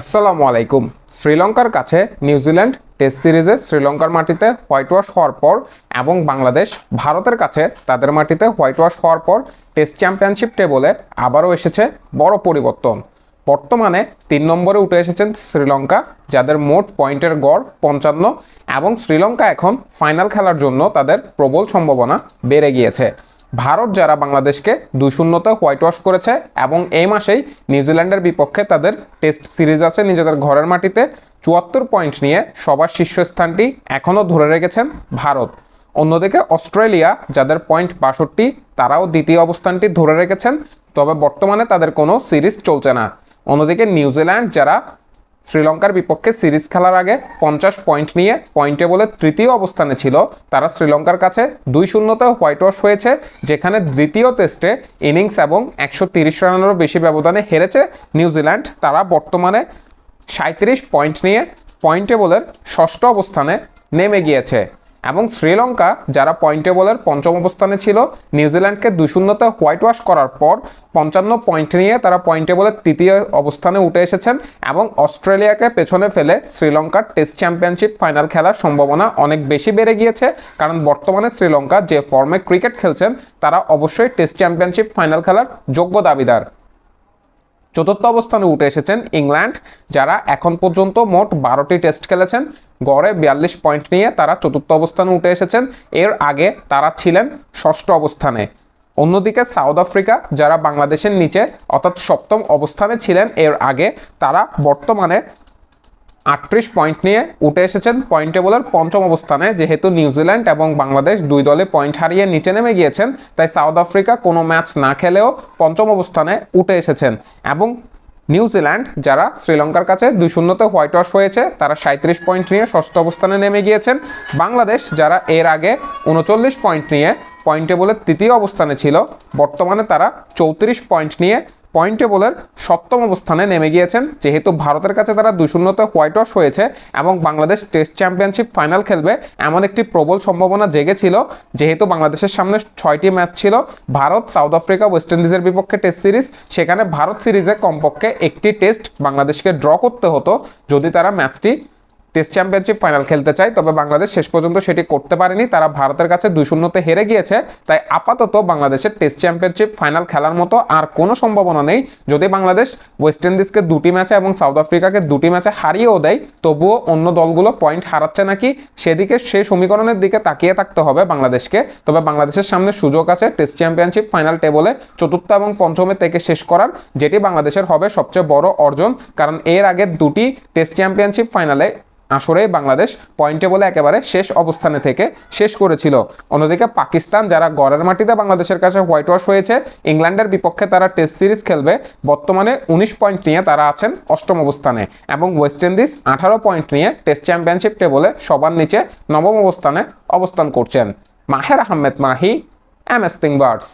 আসসালামু আলাইকুম। শ্রীলঙ্কার কাছে নিউজিল্যান্ড টেস্ট সিরিজে শ্রীলঙ্কার মাটিতে হোয়াইট ওয়াশ হওয়ার পর এবং বাংলাদেশ ভারতের কাছে তাদের মাটিতে হোয়াইট ওয়াশ হওয়ার পর টেস্ট চ্যাম্পিয়নশিপ টেবলে আবারও এসেছে বড় পরিবর্তন। বর্তমানে তিন নম্বরে উঠে এসেছেন শ্রীলঙ্কা, যাদের মোট পয়েন্টের গড় পঞ্চান্ন এবং শ্রীলঙ্কা এখন ফাইনাল খেলার জন্য তাদের প্রবল সম্ভাবনা বেড়ে গিয়েছে। ভারত যারা বাংলাদেশকে দুই শূন্যতে হোয়াইট ওয়াশ করেছে এবং এই মাসেই নিউজিল্যান্ডের বিপক্ষে তাদের টেস্ট সিরিজ আছে নিজেদের ঘরের মাটিতে, চুয়াত্তর পয়েন্ট নিয়ে সবার শীর্ষস্থানটি এখনও ধরে রেখেছেন ভারত। অন্যদিকে অস্ট্রেলিয়া, যাদের পয়েন্ট বাষট্টি, তারাও দ্বিতীয় অবস্থানটি ধরে রেখেছেন, তবে বর্তমানে তাদের কোনো সিরিজ চলছে না। অন্যদিকে নিউজিল্যান্ড, যারা শ্রীলঙ্কার বিপক্ষে সিরিজ খেলার আগে পঞ্চাশ পয়েন্ট নিয়ে পয়েন্টে বলে তৃতীয় অবস্থানে ছিল। তারা শ্রীলঙ্কার কাছে দুই শূন্যতে হোয়াইট ওয়াশ হয়েছে, যেখানে দ্বিতীয় টেস্টে ইনিংস এবং একশো তিরিশ রানেরও বেশি ব্যবধানে হেরেছে নিউজিল্যান্ড। তারা বর্তমানে সাঁত্রিশ পয়েন্ট নিয়ে পয়েন্ট টেবলের ষষ্ঠ অবস্থানে নেমে গিয়েছে। এবং শ্রীলঙ্কা, যারা পয়েন্ট টেবলের পঞ্চম অবস্থানে ছিল, নিউজিল্যান্ডকে দুই শূন্যতে হোয়াইট ওয়াশ করার পর পঞ্চান্ন পয়েন্ট নিয়ে তারা পয়েন্ট টেবলের তৃতীয় অবস্থানে উঠে এসেছেন এবং অস্ট্রেলিয়াকে পেছনে ফেলে শ্রীলঙ্কার টেস্ট চ্যাম্পিয়নশিপ ফাইনাল খেলার সম্ভাবনা অনেক বেশি বেড়ে গিয়েছে। কারণ বর্তমানে শ্রীলঙ্কা যে ফর্মে ক্রিকেট খেলছেন, তারা অবশ্যই টেস্ট চ্যাম্পিয়নশিপ ফাইনাল খেলার যোগ্য দাবিদার। চতুর্থ অবস্থানে উঠে এসেছেন ইংল্যান্ড, যারা এখন পর্যন্ত মোট বারোটি টেস্ট খেলেছেন। গড়ে বিয়াল্লিশ পয়েন্ট নিয়ে তারা চতুর্থ অবস্থানে উঠে এসেছেন। এর আগে তারা ছিলেন ষষ্ঠ অবস্থানে। অন্যদিকে সাউথ আফ্রিকা, যারা বাংলাদেশের নিচে, অর্থাৎ সপ্তম অবস্থানে ছিলেন, এর আগে তারা বর্তমানে আটত্রিশ পয়েন্ট নিয়ে উঠে এসেছেন পয়েন্ট টেবলের পঞ্চম অবস্থানে, যেহেতু নিউজিল্যান্ড এবং বাংলাদেশ দুই দলে পয়েন্ট হারিয়ে নিচে নেমে গিয়েছেন, তাই সাউথ আফ্রিকা কোনো ম্যাচ না খেলেও পঞ্চম অবস্থানে উঠে এসেছেন। এবং নিউজিল্যান্ড যারা শ্রীলঙ্কার কাছে দুই শূন্যতে হোয়াইট ওয়াশ হয়েছে, তারা সাঁত্রিশ পয়েন্ট নিয়ে ষষ্ঠ অবস্থানে নেমে গিয়েছেন। বাংলাদেশ, যারা এর আগে উনচল্লিশ পয়েন্ট নিয়ে পয়েন্ট টেবলের তৃতীয় অবস্থানে ছিল, বর্তমানে তারা চৌত্রিশ পয়েন্ট নিয়ে পয়েন্ট টেবলের সপ্তম অবস্থানে নেমে গিয়েছেন, যেহেতু ভারতের কাছে তারা দুই শূন্যতে হোয়াইট ওয়াশ হয়েছে এবং বাংলাদেশ টেস্ট চ্যাম্পিয়নশিপ ফাইনাল খেলবে এমন একটি প্রবল সম্ভাবনা জেগেছিল যেহেতু বাংলাদেশের সামনে ছয়টি ম্যাচ ছিল, ভারত, সাউথ আফ্রিকা, ওয়েস্ট ইন্ডিজের বিপক্ষে টেস্ট সিরিজ, সেখানে ভারত সিরিজে কমপক্ষে একটি টেস্ট বাংলাদেশকে ড্র করতে হতো, যদি তারা ম্যাচটি টেস্ট চ্যাম্পিয়নশিপ ফাইনাল খেলতে চায়, তবে বাংলাদেশ শেষ পর্যন্ত সেটি করতে পারেনি। তারা ভারতের কাছে দুই শূন্যতে হেরে গিয়েছে, তাই আপাতত বাংলাদেশের টেস্ট চ্যাম্পিয়নশিপ ফাইনাল খেলার মতো আর কোনো সম্ভাবনা নেই। যদি বাংলাদেশ ওয়েস্ট ইন্ডিজকে দুটি ম্যাচে এবং সাউথ আফ্রিকাকে দুটি ম্যাচে হারিয়েও দেয়, তবুও অন্য দলগুলো পয়েন্ট হারাচ্ছে নাকি সেদিকে সেই সমীকরণের দিকে তাকিয়ে থাকতে হবে বাংলাদেশকে। তবে বাংলাদেশের সামনে সুযোগ আছে টেস্ট চ্যাম্পিয়নশিপ ফাইনাল টেবলে চতুর্থ এবং পঞ্চমে থেকে শেষ করার, যেটি বাংলাদেশের হবে সবচেয়ে বড় অর্জন, কারণ এর আগে দুটি টেস্ট চ্যাম্পিয়নশিপ ফাইনালে আসরে বাংলাদেশ পয়েন্টে বলে একেবারে শেষ অবস্থানে থেকে শেষ করেছিল। অন্যদিকে পাকিস্তান, যারা গড়ের মাটিতে বাংলাদেশের কাছে হোয়াইট ওয়াশ হয়েছে, ইংল্যান্ডের বিপক্ষে তারা টেস্ট সিরিজ খেলবে। বর্তমানে উনিশ পয়েন্ট নিয়ে তারা আছেন অষ্টম অবস্থানে এবং ওয়েস্ট ইন্ডিজ আঠারো পয়েন্ট নিয়ে টেস্ট চ্যাম্পিয়নশিপ টেবলে সবার নিচে নবম অবস্থানে অবস্থান করছেন। Maher Ahmed Mahi M S birds